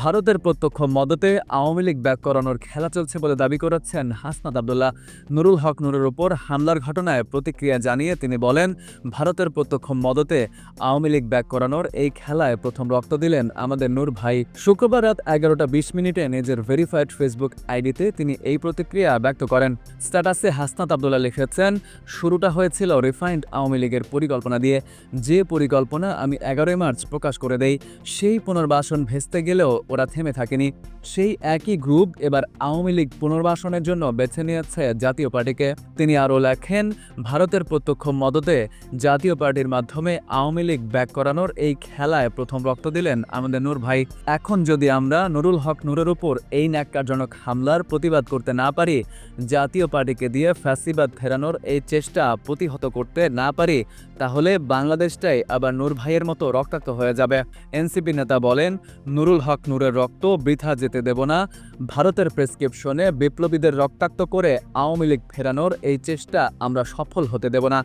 ভারতের প্রত্যক্ষ মদতে আওয়ামী লীগ ব্যাক করানোর খেলা চলছে বলে দাবি করেছেন হাসনাত আবদুল্লাহ। নুরুল হক নুরের উপর হামলার ঘটনায় প্রতিক্রিয়া জানিয়ে তিনি বলেন, ভারতের প্রত্যক্ষ মদতে আওয়ামী লীগ ব্যাক করানোর এই খেলায় প্রথম রক্ত দিলেন আমাদের নূর ভাই। শুক্রবার রাত এগারোটা বিশ মিনিটে নিজের ভেরিফাইড ফেসবুক আইডিতে তিনি এই প্রতিক্রিয়া ব্যক্ত করেন। স্ট্যাটাসে হাসনাত আবদুল্লাহ লিখেছেন, শুরুটা হয়েছিল রিফাইন্ড আওয়ামী লীগের পরিকল্পনা দিয়ে। যে পরিকল্পনা আমি এগারোই মার্চ প্রকাশ করে দেই, সেই পুনর্বাসন ভেস্তে গেলেও ওরা থেমে থাকেনি। সেই একই গ্রুপ এবার আওয়ামী লীগ পুনর্বাসনের জন্য বেছে নিয়েছে জাতীয় পার্টিকে। তিনি আরও লেখেন, ভারতের প্রত্যক্ষ মদতে জাতীয় পার্টির মাধ্যমে আওয়ামী লীগ ব্যাক করানোর এই খেলায় প্রথম রক্ত দিলেন আমাদের নূর ভাই। এখন যদি আমরা নুরুল হক নূরের উপর এই ন্যাক্কারজনক হামলার প্রতিবাদ করতে না পারি, জাতীয় পার্টিকে দিয়ে ফ্যাসিবাদ ফেরানোর এই চেষ্টা প্রতিহত করতে না পারি, তাহলে বাংলাদেশটাই আবার নূর ভাইয়ের মতো রক্তাক্ত হয়ে যাবে। এনসিপি নেতা বলেন, নুরুল হক নূরের রক্ত বৃথা যেতে দেব না। ভারতের প্রেসক্রিপশনে বিপ্লবীদের রক্তাক্ত করে আওয়ামী লীগ ফেরানোর এই চেষ্টা আমরা সফল হতে দেব না।